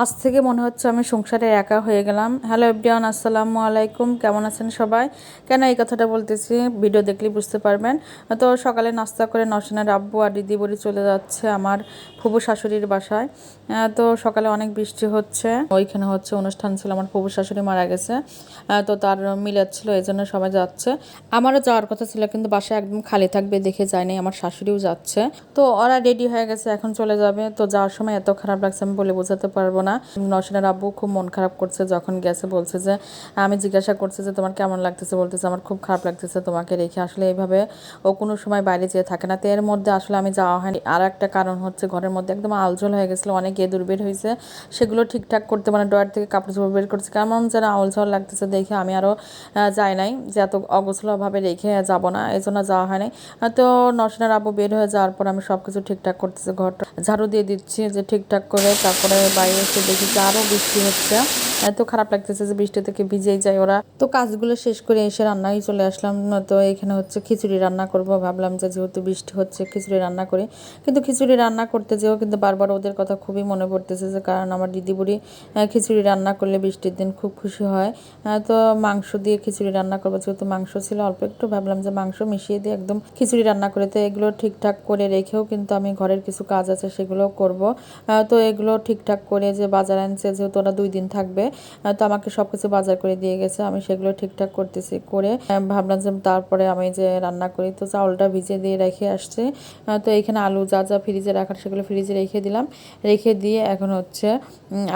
আজ থেকে মনে হচ্ছে আমি সংসারে একা হয়ে গেলাম। হ্যালো এভরিওয়ান আসসালামু আলাইকুম। কেমন আছেন সবাই? কেন এই কথাটা বলতেছি? ভিডিও দেখলেই বুঝতে পারবেন। তো সকালে নাস্তা করে নসিনার আব্বু আর দিদি বড়ি চলে যাচ্ছে আমার ফুবু শাশুড়ির বাসায়। তো সকালে অনেক বৃষ্টি হচ্ছে। ওইখানে হচ্ছে অনুষ্ঠান ছিল, আমার ফুবু শাশুড়ি মারা গেছে। তো তার মিলাদ ছিল, এই জন্য সবাই যাচ্ছে। আমারও যাওয়ার কথা ছিল, কিন্তু বাসায় একদম খালি থাকবে দেখে যায়নি, আমার শাশুড়িও যাচ্ছে। তো ওরা রেডি হয়ে গেছে, এখন চলে যাবে। তো যাওয়ার সময় এত খারাপ লাগছে, আমি বলে বোঝাতে পারব না। নসিনের আব্বু খুব মন খারাপ করছে, যখন গেছে বলছে যে, আমি জিজ্ঞাসা করছে যে, তোমার কেমন লাগতেছে? বলতেছে, আমার খুব খারাপ লাগতেছে তোমাকে রেখে আসলে এইভাবে ও কোনো সময় বাইরে যেয়ে থাকে না। তো এর মধ্যে আসলে আমি যাওয়া হয়নি। আর একটা কারণ হচ্ছে, ঘরের মধ্যে একদম আলঝোল হয়ে গেছিল, অনেক এদুর বের হয়েছে সেগুলো ঠিকঠাক করতে মানে ডয়ার থেকে কাপড় চোপড় বের করছে। কেমন যেন আউলঝোল লাগতেছে দেখে আমি আরও যাই নাই, যে এত অগোছলভাবে রেখে যাব না এই জন্য যাওয়া হয় নাই তো নসিনার আব্বু বের হয়ে যাওয়ার পর আমি সব কিছু ঠিকঠাক করতেছি, ঘরটা ঝাড়ু দিয়ে দিচ্ছি যে ঠিকঠাক করে, তারপরে বাইরে এসে দেখি যে আরও বৃষ্টি হচ্ছে। এত খারাপ লাগতেছে যে বৃষ্টি থেকে ভিজেই যায় ওরা। তো কাজগুলো শেষ করে এসে রান্নাই চলে আসলাম। তো এখানে হচ্ছে খিচুড়ি রান্না করব। ভাবলাম যে যেহেতু বৃষ্টি হচ্ছে খিচুড়ি রান্না করি। কিন্তু খিচুড়ি রান্না করতে যেও কিন্তু বারবার ওদের কথা খুবই মনে পড়তেছে যে, কারণ আমার দিদি বুড়ি খিচুড়ি রান্না করলে বৃষ্টির দিন খুব খুশি হয়। তো মাংস দিয়ে খিচুড়ি রান্না করব। যেহেতু মাংস ছিল, অল্প একটু ভাবলাম যে মাংস মিশিয়ে দিয়ে একদম খিচুড়ি রান্না করে তো এগুলো ঠিকঠাক করে রেখেও কিন্তু আমি ঘরের কিছু কাজ আছে সেগুলো করব। তো এগুলো ঠিকঠাক করে যে বাজার আনছে, যেহেতু ওরা দুই দিন থাকবে তো আমাকে সব কিছু বাজার করে দিয়ে গেছে। আমি সেগুলো ঠিকঠাক করতেছি, করে ভাবলাম যে তারপরে আমি যে রান্না করি, তো চাউলটা ভিজে দিয়ে রেখে আসছে। তো এখানে আলু যা যা ফ্রিজে রাখার সেগুলো ফ্রিজে রেখে দিলাম। রেখে দিয়ে এখন হচ্ছে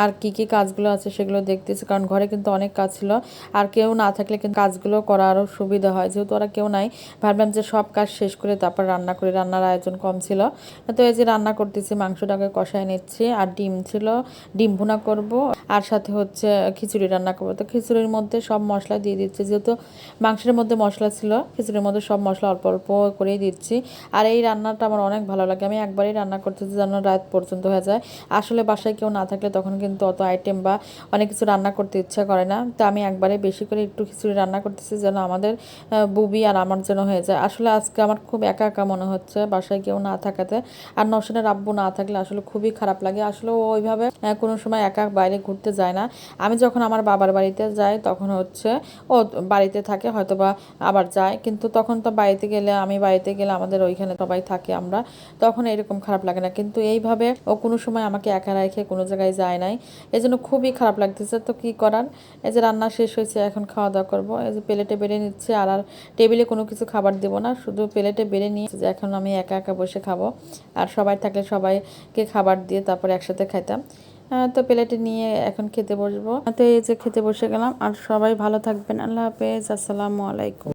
আর কি কি কাজগুলো আছে সেগুলো দেখতেছি, কারণ ঘরে কিন্তু অনেক কাজ ছিল। আর কেউ না থাকলে কিন্তু কাজগুলো করা আরও সুবিধা হয়। যেহেতু ওরা কেউ নাই, ভাবলাম যে সব কাজ শেষ করে তারপর রান্না করি। রান্নার আয়োজন কম ছিল। তো এই যে রান্না করতেছি, মাংসটাকে কষায় নিচ্ছি, আর ডিম ছিল, ডিম ভুনা করব, আর সাথে হচ্ছে খিচুড়ি রান্না করব। তো খিচুড়ির মধ্যে সব মশলা দিয়ে দিচ্ছি। যেহেতু মাংসের মধ্যে মশলা ছিল, খিচুড়ির মধ্যে সব মশলা অল্প অল্প করেই দিচ্ছি। আর এই রান্নাটা আমার অনেক ভালো লাগে। আমি একবারই রান্না করতেছি যেন রাত পর্যন্ত হয়ে যায়। আসলে বাসায় কেউ না থাকলে তখন কিন্তু অত আইটেম বা অনেক কিছু রান্না করতে ইচ্ছা করে না। তো আমি একবারে বেশি করে একটু খিচুড়ি রান্না করতেছি যেন আমাদের বুবি আর আমার যেন হয়ে যায়। আসলে আজকে আমার খুব একা একা মনে হচ্ছে বাসায় কেউ না থাকাতে। আর নসনের আব্বু না থাকলে আসলে খুবই খারাপ লাগে। আসলে ওইভাবে কোনো সময় একা বাইরে ঘুরতে যায় না। আমি যখন আমার বাবার বাড়িতে যাই, তখন হচ্ছে ও বাড়িতে থাকে হয়তো বা আবার যায়। কিন্তু তখন তো বাড়িতে গেলে, আমি বাড়িতে গেলে আমাদের ওইখানে সবাই থাকে আমরা, তখন এরকম খারাপ লাগে না। কিন্তু এইভাবে ও কোনো সময় আমাকে একা রেখে কোনো জায়গায় যায় নাই। এই জন্য খুবই খারাপ লাগতেছে। তো কি করার? এই যে রান্না শেষ হয়েছে, এখন খাওয়া দাওয়া করব। এই যে প্লেটে বেড়ে নিচ্ছে, আর আর টেবিলে কোনো কিছু খাবার দেবো না, শুধু প্লেটে বেড়ে নিয়ে যে এখন আমি একা একা বসে খাব। আর সবাই থাকলে সবাইকে খাবার দিয়ে তারপর একসাথে খাইতাম। তো প্লেটে নিয়ে এখন খেতে বসবো। তো এই যে খেতে বসে গেলাম। আর সবাই ভালো থাকবেন। আল্লাহ হাফেজ। আসসালামু আলাইকুম।